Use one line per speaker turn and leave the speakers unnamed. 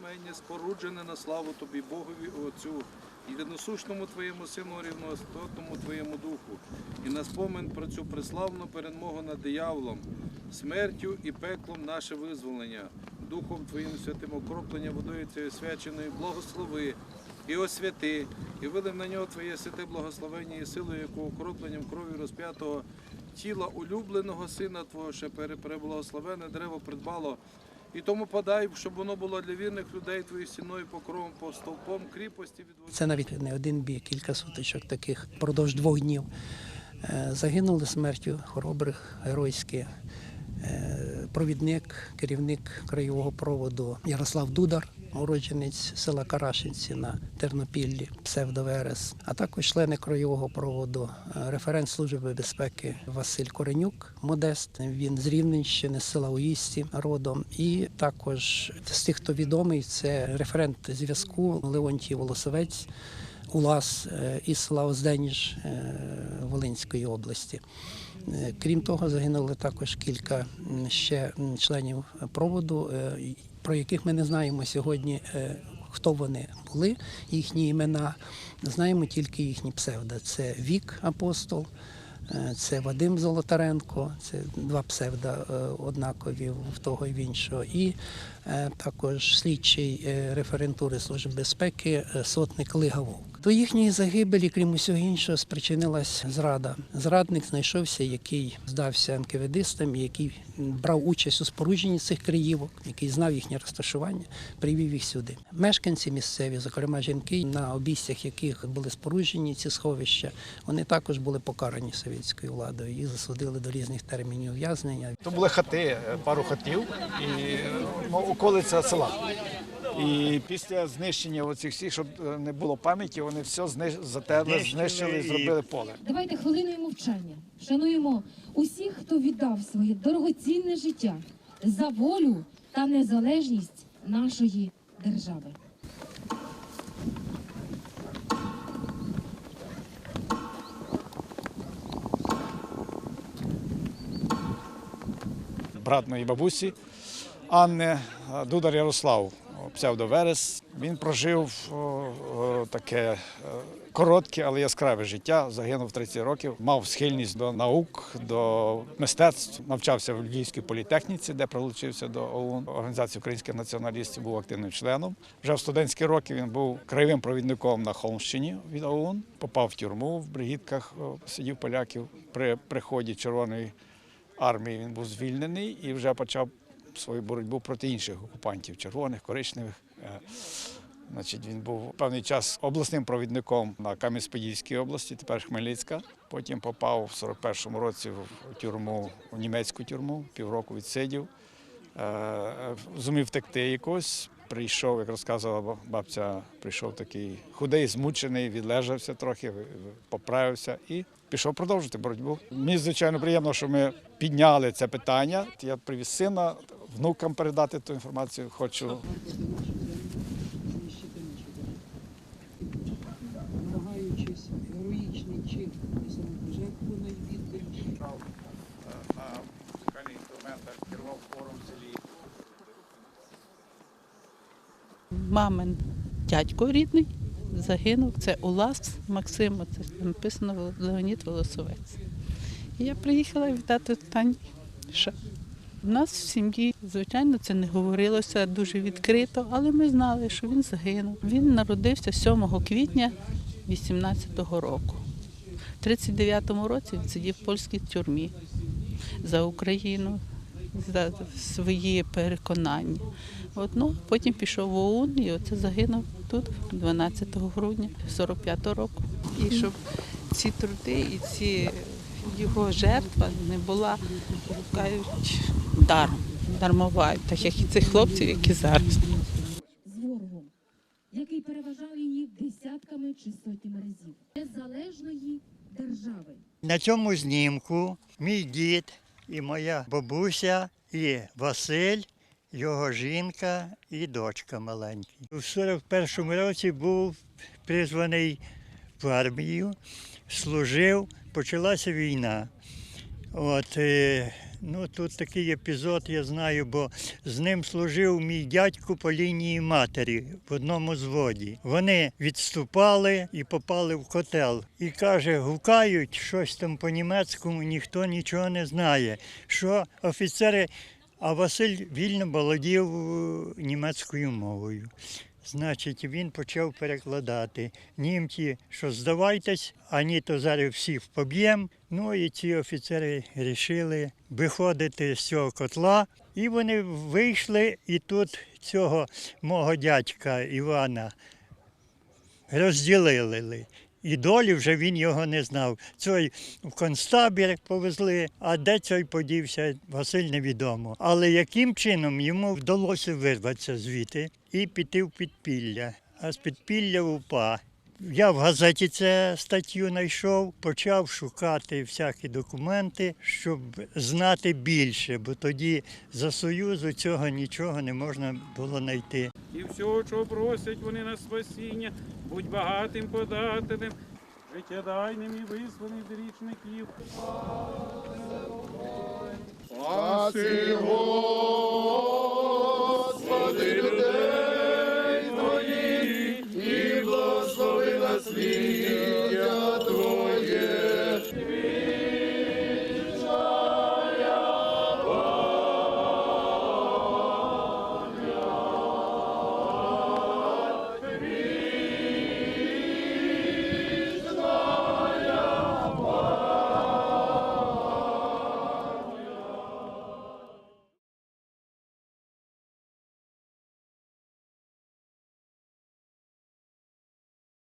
знамення, споруджене на славу тобі, Богові Отцю, єдиносушному Твоєму Сину, рівностотному Твоєму Духу, і на спомин про цю преславну перемогу над дияволом, смертю і пеклом наше визволення, Духом Твоїм святим окроплення водою цією свяченою, благослови і освяти, і вилив на нього Твоє святе благословення і силою, яку окропленням крові розп'ятого тіла улюбленого сина Твого, що пере- переблагословене дерево придбало. І тому подай, щоб воно було для вірних людей твоєю стіною, покровом, по стовпом кріпості від.
Це навіть не один бій, кілька сутичок таких впродовж двох днів. Е, Загинули смертю хоробрих, геройські. Е, Провідник, керівник краєвого проводу Ярослав Дудар, уродженець села Карашинці на Тернопіллі, псевдоверес, а також члени краєвого проводу, е, референт Служби безпеки Василь Коренюк, Модест. Він з Рівненщини, села Уїсті родом. І також з тих, хто відомий, це референт зв'язку Леонтій Волосовець. УЛАС е, із села Озденіж Волинської області. Е, Крім того, загинули також кілька ще членів проводу, е, про яких ми не знаємо сьогодні, е, хто вони були, їхні імена. Знаємо тільки їхні псевда. Це Вік Апостол, це Вадим Золотаренко, це два псевда однакові в того і в іншого. І також слідчий референтури Служби безпеки сотник Лига Вовк. До їхньої загибелі, крім усього іншого, спричинилась зрада. Зрадник знайшовся, який здався НКВДистам, який брав участь у спорудженні цих криївок, який знав їхнє розташування, привів їх сюди. Мешканці місцеві, зокрема жінки, на обійстях яких були споруджені ці сховища, вони також були покарані совєтською владою. Їх засудили до різних термінів ув'язнення.
То були хати, е, пару хатів і ну, околиця села. І після знищення оцих всіх, щоб е, не було пам'яті, вони все знищ- затерли, знищили, зробили поле.
Давайте хвилиною мовчання. Шануємо усіх, хто віддав своє дорогоцінне життя за волю та незалежність нашої держави.
Брат моєї бабусі Анни, Дудар Ярослав, псевдоверес. Він прожив таке е, коротке, але яскраве життя. Загинув 30 років. Мав схильність до наук, до мистецтв. Навчався в Львівській політехніці, де прилучився до ОУН. Організації українських націоналістів був активним членом. Вже в студентські роки він був краєвим провідником на Холмщині від ОУН. Попав в тюрму в бригідках, сидів поляків при приході Червоної армії. Він був звільнений і вже почав свою боротьбу проти інших окупантів червоних, коричневих. Е, Значить, він був певний час обласним провідником на Кам'янець-Подільській області, тепер Хмельницька. Потім попав в 41-му році в тюрму, в німецьку тюрму, півроку відсидів. Е, Зумів втекти якось. Прийшов, як розказувала бабця, прийшов такий худий, змучений, відлежався трохи, ви- ви- поправився і пішов продовжити боротьбу. Мені звичайно приємно, що ми підняли це питання. Я привіз сина, внукам передати ту інформацію. Хочу
мамин дядько рідний загинув. Це Улас Максим, це написано Леонід Волосовець. І я приїхала вітати Тані. Що у нас в сім'ї, звичайно, це не говорилося дуже відкрито, але ми знали, що він загинув. Він народився 7 квітня 18-го року. У 39-му році він сидів в польській тюрмі за Україну, за свої переконання. От, ну, потім пішов в ОУН і оце загинув тут 12 грудня 45-го року. І щоб ці труди і ці його жертва не була, кажуть, даром, дармова, так як і цих хлопців, які зараз.
з ворогом, який переважав її десятками чи сотнями разів. Незалежної держави.
На цьому знімку мій дід і моя бабуся, і Василь, його жінка і дочка маленькі. У 41-му році був призваний в армію, служив, почалася війна. От, е, Ну тут такий епізод я знаю, бо з ним служив мій дядько по лінії матері в одному зводі. Вони відступали і попали в котел. І каже, гукають щось там по-німецькому, ніхто нічого не знає. Що офіцери, а Василь вільно володів е, німецькою мовою. Значить, він почав перекладати. Німці, що здавайтесь, ані то зараз всіх поб'єм. Ну і ці офіцери вирішили виходити з цього котла. І вони вийшли, і тут цього мого дядька Івана розділили. І долі вже він його не знав. Цей в концтабір повезли, а де цей подівся, Василь невідомо. Але яким чином йому вдалося вирватися звідти і піти в підпілля, а з підпілля в УПА. Я в газеті це статтю знайшов, почав шукати всякі документи, щоб знати більше, бо тоді за Союзу цього нічого не можна було знайти.
І всього, чого просять вони на спасіння, будь багатим подателем, життєдайним і висланих річників.
Спаси,